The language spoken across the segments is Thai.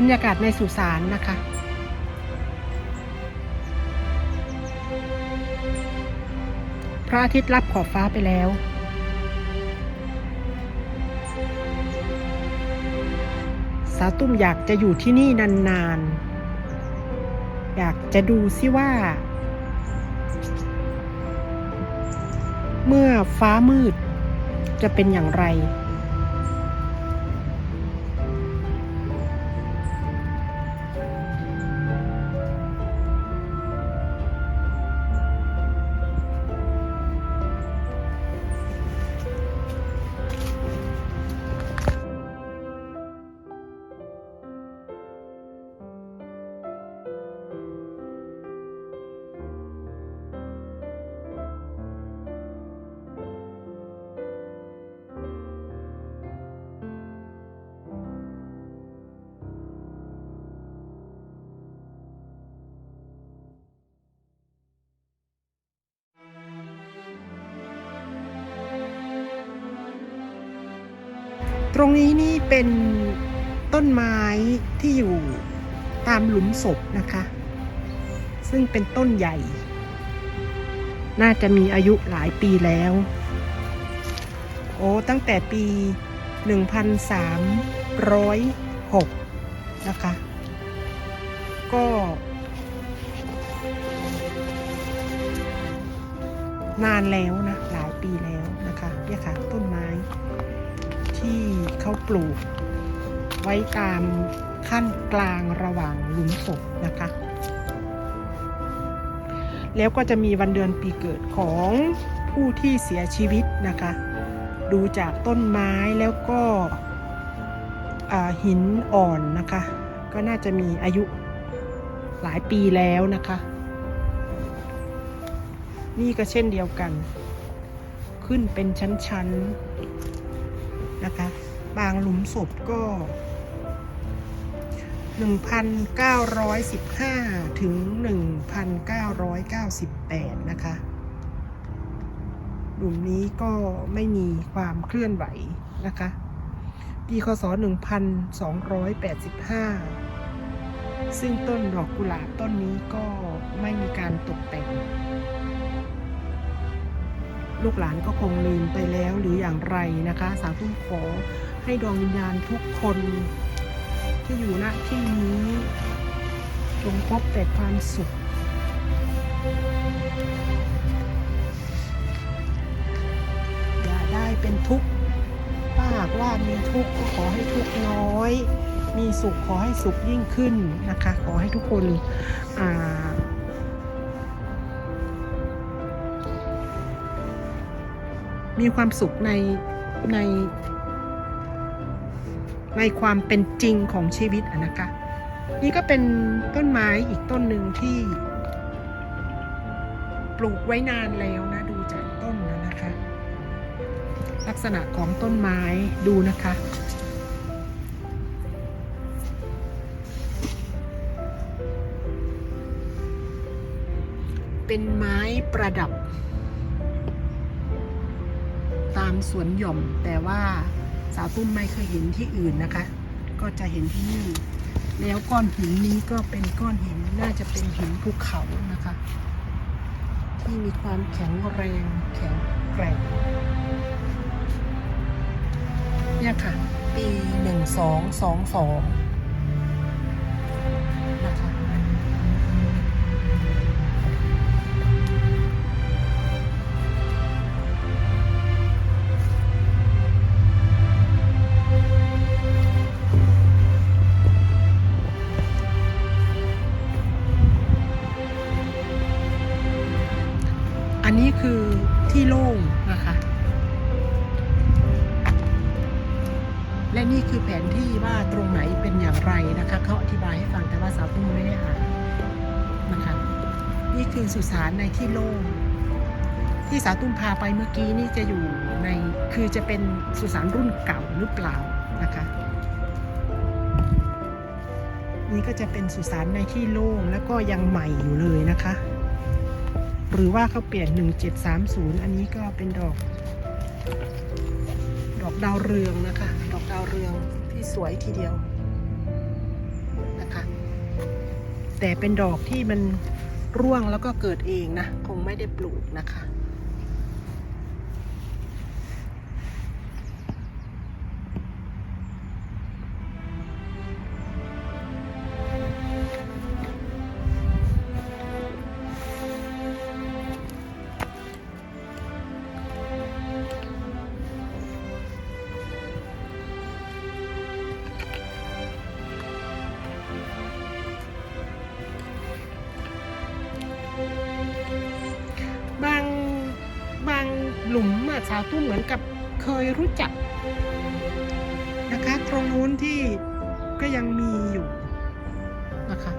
บรรยากาศในสุสานนะคะ พระอาทิตย์รับขอบฟ้าไปแล้ว สาวตุ้มอยากจะอยู่ที่นี่นานๆ อยากจะดูซิว่า เมื่อฟ้ามืดจะเป็นอย่างไร รงนี้นี่เป็นต้นไม้ที่อยู่ตามหลุมศพนะคะ ซึ่งเป็นต้นใหญ่ น่าจะมีอายุหลายปีแล้ว โอ้ ตั้งแต่ปี 1306 นะคะ ก็ นานแล้วนะ เขาปลูก ไว้ตามขั้นกลางระหว่างหลุมศพนะคะ แล้วก็จะมีวันเดือนปีเกิดของผู้ที่เสียชีวิตนะคะ ดูจากต้นไม้แล้วก็หินอ่อนนะคะ ก็น่าจะมีอายุหลายปีแล้วนะคะ นี่ก็เช่นเดียวกัน ขึ้นเป็นชั้น ๆ นะคะ บางหลุมศพก็ 1,915 ถึง 1,998 นะคะ หลุมนี้ก็ไม่มีความเคลื่อนไหวนะคะ ปีคศ 1285 ซึ่งต้นดอกกุหลาบต้นนี้ก็ไม่มีการตกแต่งลูกหลานก็คงลืมไปแล้วหรืออย่างไรนะคะ สาวตุ้มขอ ให้ดวงวิญญาณทุกคน ที่อยู่ณที่นี้จงพบแต่ความสุข อย่าได้เป็นทุกข์ถ้าหากว่ามีทุกข์ก็ขอให้ทุกข์น้อย มีสุขขอให้สุขยิ่งขึ้นนะคะ ขอให้ทุกคนอ่ามีความสุขในใน ในความเป็นจริงของชีวิตอะนะคะ นี่ก็เป็นต้นไม้อีกต้นหนึ่งที่ ปลูกไว้นานแล้วนะดูจากต้นนะนะคะ ลักษณะของต้นไม้ดูนะคะ เป็นไม้ประดับ ตามสวนหย่อมแต่ว่า สาวตุ้มไม่เคยเห็นที่อื่นนะคะ ก็จะเห็นที่นี่ แล้วก้อนหินนี้ก็เป็นก้อนหินน่าจะเป็นหินภูเขานะคะ ที่มีความแข็งแรงแข็งแกร่งเนี่ยค่ะ ปีหนึ่งสองสองสอง คือสุสานในที่โล่งที่สาวตุ้มพาไปเมื่อกี้นี่จะอยู่ในคือจะเป็นสุสานรุ่นเก่าหรือเปล่านะคะ นี่ก็จะเป็นสุสานในที่โล่งแล้วก็ยังใหม่อยู่เลยนะคะ หรือว่าเขาเปลี่ยน 1730 อันนี้ก็เป็นดอก ดอกดาวเรืองนะคะ ดอกดาวเรืองที่สวยทีเดียวนะคะ แต่เป็นดอกที่มัน ร่วงแล้วก็เกิดเองนะ คงไม่ได้ปลูกนะคะ สาวตุ้มเหมือนกับเคยรู้จักนะคะตรงนู้นที่ก็ยังมีอยู่นะคะ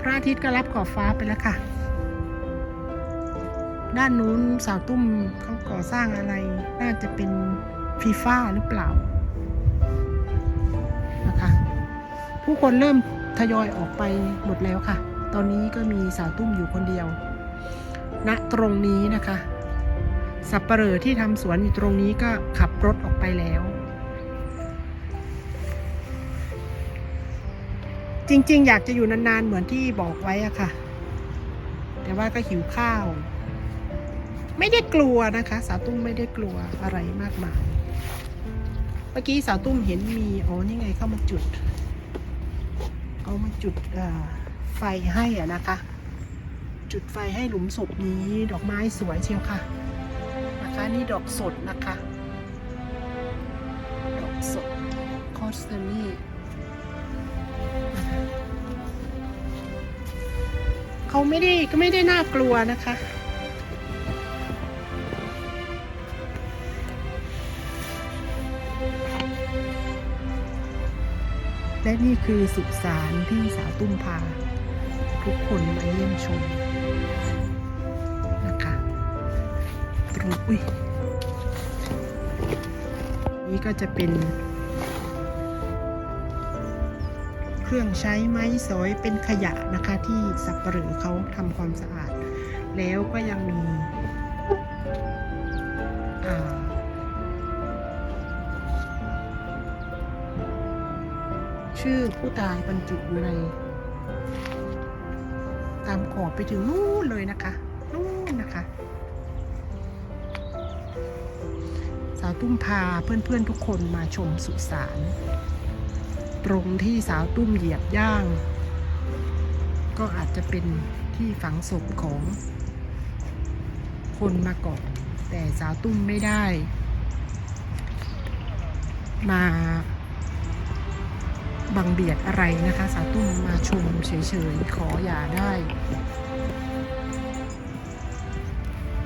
พระอาทิตย์ก็รับขอบฟ้าไปแล้วค่ะ ด้านนู้นสาวตุ้มเขาก่อสร้างอะไร น่าจะเป็นฟีฟ่าหรือเปล่านะคะผู้คนเริ่มทยอยออกไปหมดแล้วค่ะ ตอนนี้ก็มีสาวตุ้มอยู่คนเดียวณตรงนี้นะคะ สับปเหร่อที่ทำสวนอยู่ตรงนี้ก็ขับรถออกไปแล้ว จริงๆ อยากจะอยู่นานๆ เหมือนที่บอกไว้อะค่ะ แต่ว่าก็หิวข้าว ไม่ได้กลัวนะคะ สาวตุ้มไม่ได้กลัวอะไรมากมาย เมื่อกี้สาวตุ้มเห็นมีอ๋อนี่ไงเข้ามาจุดเขามาจุดไฟให้อะนะคะ จุดไฟให้หลุมศพนี้ดอกไม้สวยเชียวค่ะ นะคะ นี่ดอกสดนะคะ ดอกสดคอสเตอรี่นะคะเขาไม่ได้ก็ไม่ได้น่ากลัวนะคะและนี่คือสุสานที่สาวตุ้มพา ทุกคนมาเยี่ยมชม อุ้ยนี่ก็จะเป็น เครื่องใช้ไม้สอยเป็นขยะนะคะที่สับปะเหร่อเขาทำความสะอาด แล้วก็ยังมีชื่อผู้ตายบรรจุอยู่ใน ตามขอบไปถึงนู่นเลยนะคะ นู่นนะคะ ตุ้มพาเพื่อนๆทุกคนมาชมสุสานตรงที่สาวตุ้มเหยียบย่าง ก็อาจจะเป็นที่ฝังศพของคนมาก่อนแต่สาวตุ้มไม่ได้ มาบังเบียดอะไรนะคะ สาวตุ้มมาชมเฉยๆ ขออย่าได้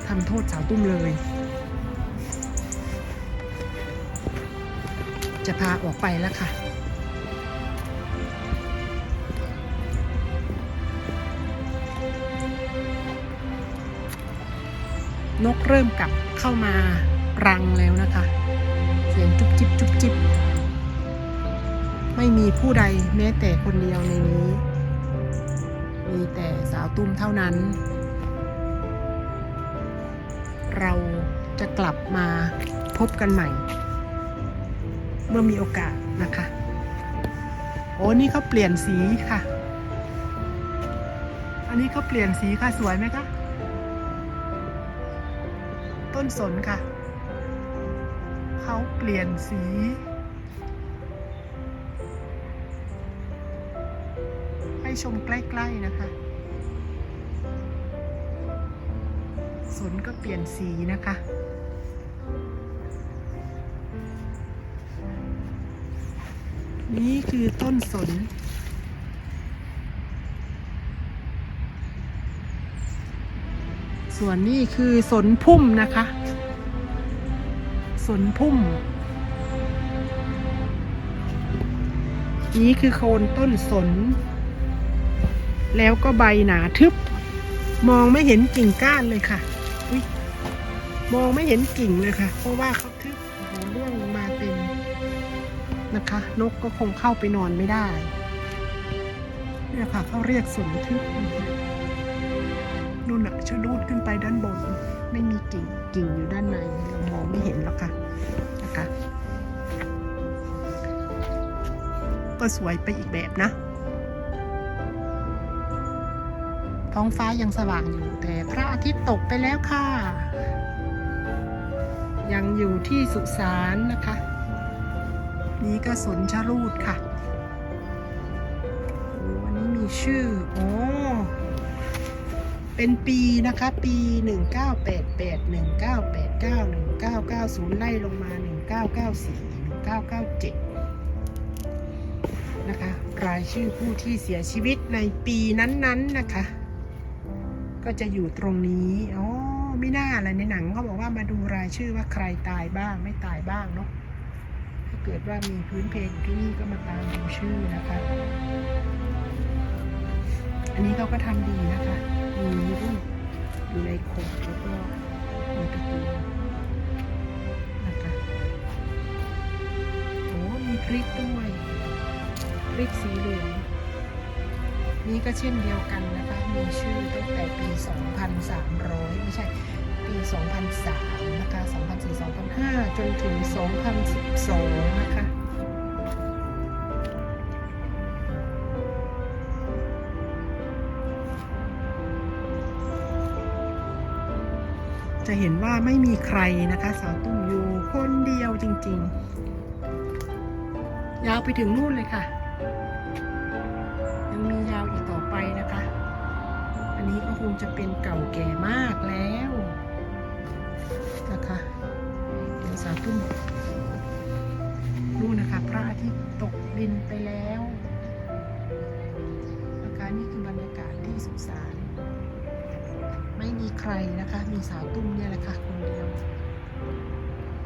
ทำโทษสาวตุ้มเลย จะพาออกไปแล้วค่ะ นกเริ่มกลับเข้ามารังแล้วนะคะ เสียงจุบจิบจุบจิบไม่มีผู้ใดแม้แต่คนเดียวในนี้ มีแต่สาวตุ้มเท่านั้น เราจะกลับมาพบกันใหม่ เมื่อมีโอกาสนะคะ โอ้นี่เขาเปลี่ยนสีค่ะ อันนี้เขาเปลี่ยนสีค่ะสวยไหมคะต้นสนค่ะ เขาเปลี่ยนสีให้ชมใกล้ ๆ นะคะ สนก็เปลี่ยนสีนะคะ นี่คือต้นสน ส่วนนี้คือสนพุ่มนะคะ สนพุ่ม นี้คือโคนต้นสน แล้วก็ใบหนาทึบ มองไม่เห็นกิ่งก้านเลยค่ะ มองไม่เห็นกิ่งเลยค่ะ เพราะว่าเขาทึบ นะคะ นกก็คงเข้าไปนอนไม่ได้เนี่ยค่ะเขาเรียกสนทึกนู่นอะชะลูดขึ้นไปด้านบน ไม่มีกิ่งกิ่งอยู่ด้านในเรามองไม่เห็นหรอกค่ะนะคะก็สวยไปอีกแบบนะ ท้องฟ้ายังสว่างอยู่ แต่พระอาทิตย์ตกไปแล้วค่ะ ยังอยู่ที่สุสานนะคะ นี่ก็สนชรูดค่ะวันนี้มีชื่อ โอ้เป็นปีนะคะ ปี 1988 1989 1990 ไล่ลงมา 1994 1997 นะคะ รายชื่อผู้ที่เสียชีวิตในปีนั้นๆนะคะ ก็จะอยู่ตรงนี้อ๋อไม่น่าอะไรในหนังเขาบอกว่ามาดูรายชื่อว่าใครตายบ้างไม่ตายบ้างเนาะ เกิดว่ามีพื้นเพอยู่ที่นี่ก็มาตามดูชื่อนะคะ อันนี้เขาก็ทำดีนะคะ มีรูปอยู่ในโคดแล้วก็มีตะปูนะคะโอ้มีพริกด้วยพริกสีเหลืองนี่ก็เช่นเดียวกันนะคะ มีชื่อตั้งแต่ปี 2,300 ไม่ใช่ ปี 2003 นะคะ 2004 2005 จนถึง 2012 นะคะจะเห็นว่าไม่มีใครนะคะสาวตุ้มอยู่คนเดียวจริงๆ ยาวไปถึงนู่นเลยค่ะ ยังมียาวอีกต่อไปนะคะ อันนี้ก็คงจะเป็นเก่าแก่มากแล้วาวตุ้มนู่นะคะ พระอาทิตย์ตกดินไปแล้วนะคะนี่คือบรรยากาศที่สุสานไม่มีใครนะคะ มีสาวตุ้มเนี่ยแหละค่ะคนเดียว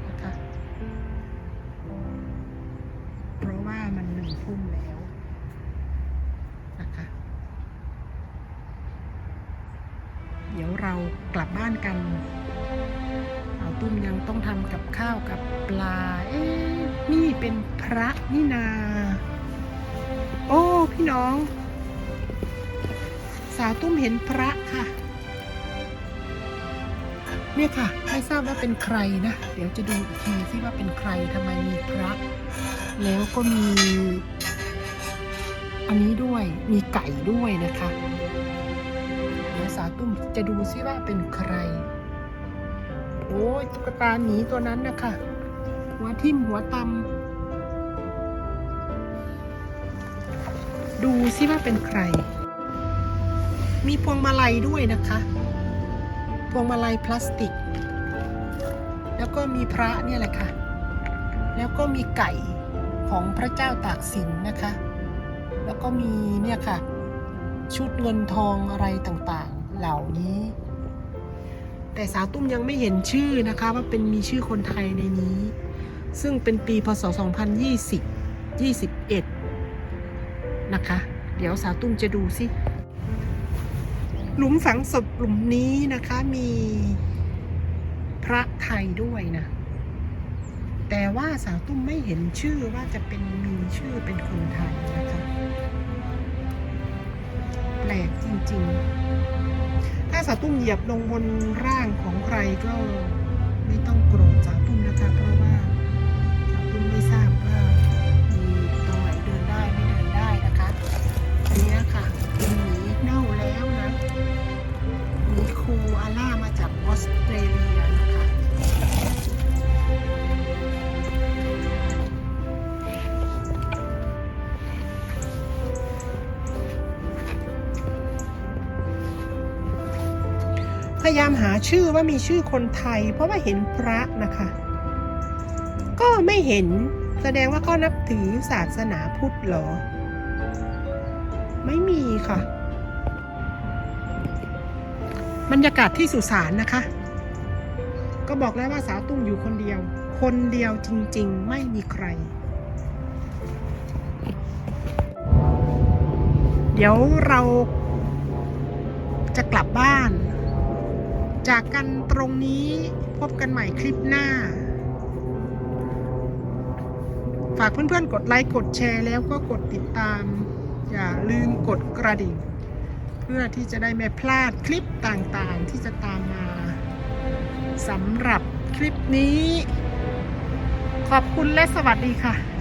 นะคะเพราะว่ามันหนึ่งทุ่มแล้วนะคะเดี๋ยวเรากลับบ้านกัน ตุ้มยังต้องทำกับข้าวกับปลา เอ๊ะนี่เป็นพระนี่นา โอ้พี่น้อง สาวตุ้มเห็นพระค่ะ เนี่ยค่ะ ไม่ทราบว่าเป็นใครนะ เดี๋ยวจะดูอีกทีที่ว่าเป็นใครทำไมมีพระ แล้วก็มี อันนี้ด้วย มีไก่ด้วยนะคะ เดี๋ยวสาวตุ้มจะดูซิว่าเป็นใคร อ้ยตุ๊กตาหมีตัวนั้นนะคะหัวทิ่มหัวตำดูซิว่าเป็นใคร มีพวงมาลัยด้วยนะคะ พวงมาลัยพลาสติก แล้วก็มีพระเนี่ยแหละค่ะ แล้วก็มีไก่ของพระเจ้าตากสินนะคะ แล้วก็มีเนี่ยค่ะ ชุดเงินทองอะไรต่างๆ เหล่านี้ แต่สาวตุ้มยังไม่เห็นชื่อนะคะว่าเป็นมีชื่อคนไทยในนี้ ซึ่งเป็นปีพศ 2020 21 นะคะ เดี๋ยวสาวตุ้มจะดูสิหลุมฝังศพหลุมนี้นะคะมีพระไทยด้วยนะ แต่ว่าสาวตุ้มไม่เห็นชื่อว่าจะเป็นมีชื่อเป็นคนไทยนะคะแปลกจริง ๆ สาวตุ้มเหยียบลงบนร่างของใครก็ไม่ต้องโกรธสาวตุ้มนะคะเพราะว่าสาวตุ้มไม่ทราบว่ามีตรงไหนเดินได้ไม่เดินได้นะคะอันเนี้ยค่ะเป็นหมีเน่าแล้วนะมีคูอาล่ามาจากออสเตรเลีย พยายามหาชื่อว่ามีชื่อคนไทย เพราะว่าเห็นพระนะคะ ก็ไม่เห็นแสดงว่าเขานับถือศาสนาพุทธหรอ ไม่มีค่ะ บรรยากาศที่สุสานนะคะ ก็บอกแล้วว่าสาวตุ้มอยู่คนเดียว คนเดียวจริงๆ ไม่มีใคร เดี๋ยวเราจะกลับบ้าน จากกันตรงนี้พบกันใหม่คลิปหน้า ฝากเพื่อนๆ กดไลค์ กดแชร์แล้วก็กดติดตาม อย่าลืมกดกระดิ่ง เพื่อที่จะได้ไม่พลาดคลิปต่างๆ ที่จะตามมาสำหรับคลิปนี้ ขอบคุณและสวัสดีค่ะ